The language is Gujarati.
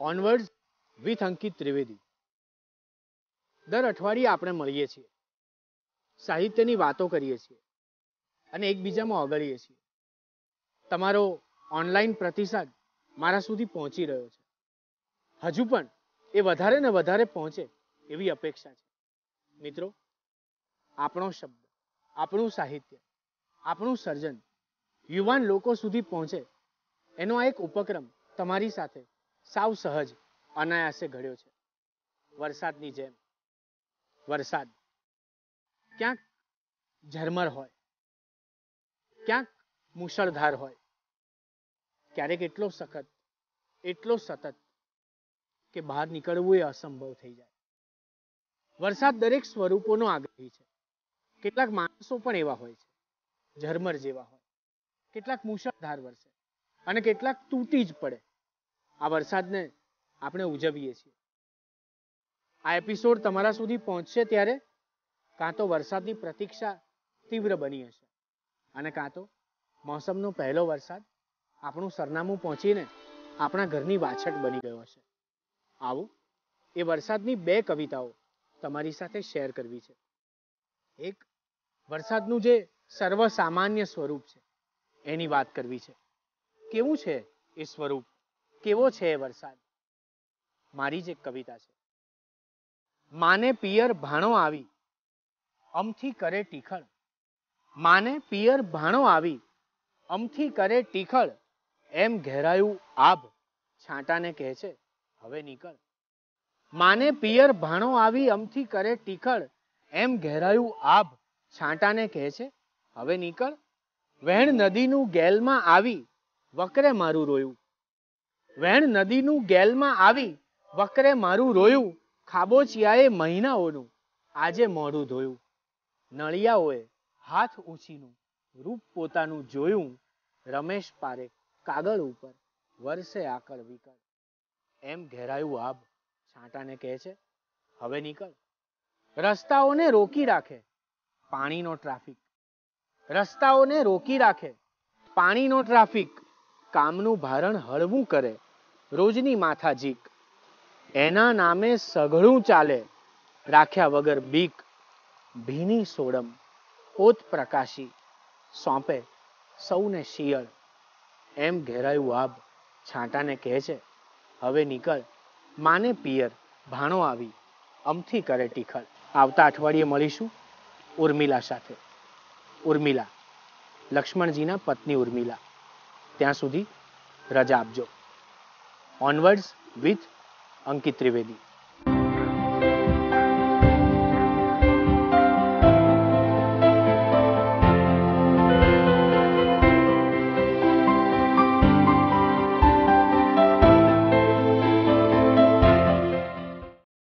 ઓનવર્ડ્સ વિથ અંકિત ત્રિવેદી દર અઠવાડિયે આપણે મળીએ છીએ. સાહિત્યની વાતો કરીએ છીએ અને એકબીજામાં ઓગળીએ છીએ. તમારો ઓનલાઈન પ્રતિસાદ મારા સુધી પહોંચી રહ્યો છે. હજુ પણ એ વધારે ને વધારે પહોંચે એવી અપેક્ષા છે. મિત્રો, આપણો શબ્દ, આપણું સાહિત્ય, આપણું સર્જન યુવાન લોકો સુધી પહોંચે એનો આ એક ઉપક્રમ તમારી સાથે સાવ સહજ અનાયાસે ઘડ્યો છે. વરસાદની જેમ. વરસાદ. ક્યાંક ઝરમર હોય. ક્યાંક મુશળધાર હોય. ક્યારેક એટલો સખત, એટલો સતત કે બહાર નીકળવું એ અસંભવ થઈ જાય. વરસાદ દરેક સ્વરૂપોનો આગ્રહી છે. કેટલાક માણસો પણ એવા હોય છે. ઝરમર જેવા હોય. કેટલાક મુશળધાર વરસે. અને કેટલાક તૂટી જ પડે. આ વરસાદને આપણે ઉજવીએ છીએ. આ એપિસોડ તમારા સુધી પહોંચશે ત્યારે કાં તો વરસાદની પ્રતીક્ષા તીવ્ર બની હશે અને કાં તો મોસમનો પહેલો વરસાદ આપણું સરનામું પહોંચીને આપણા ઘરની વાછટ બની ગયો હશે. આવો, એ વરસાદની બે કવિતાઓ તમારી સાથે શેર કરવી છે. એક, વરસાદનું જે સર્વસામાન્ય સ્વરૂપ છે, એની વાત કરવી છે. કેવું છે એ સ્વરૂપ? કેવો છે એ વરસાદ? મારી જ એક કવિતા છે. માને પિયર ભાણો આવી, અમથી કરે ટીખળ. માને પિયર ભાણો આવી, અમથી કરે ટીખળ. એમ ઘેરાયું આભ, છાંટાને કહે છે, હવે નીકળ. માને પિયર ભાણો આવી, અમથી કરે ટીખળ. એમ ઘેરાયું આભ, છાંટાને કહે છે, હવે નીકળ. વહેણ નદીનું ગેલમાં આવી, વકરે મારું રોયું. વહેણ નદીનું ગેલમાં આવી વકરે મારું રોયું, ખાબોચિયાએ મહિનાઓનું, આજે મોઢું ધોયું. નળિયાઓએ હાથ ઊંચીનું, રૂપ પોતાનું જોયું, રમેશ પારેખ કાગળ ઉપર, વરસે આકળ વિકળ. એમ ઘેરાયું આબ છાંટાને કહે છે, હવે નીકળ. રસ્તાઓને રોકી રાખે પાણીનો ટ્રાફિક. રસ્તાઓને રોકી રાખે પાણીનો ટ્રાફિક. કામનું ભારણ હળવું કરે રોજની માથાજીક. એના નામે સઘળું ચાલે, રાખ્યા વગર બીક, ભીની સોડમ ઓત પ્રકાશી, સોંપે, સૌને શિયળ. એમ ઘેરાયું આબ છાંટાને કહે છે, હવે નીકળ, માને પિયર, ભાણો આવી, અમથી કરે ટીખળ આવતા અઠવાડિયે મળીશું, ઉર્મિલા સાથે. ઉર્મિલા, લક્ષ્મણજીના પત્ની ઉર્મિલા. ત્યાં સુધી રજા આપજો. Onwards with Ankit Trivedi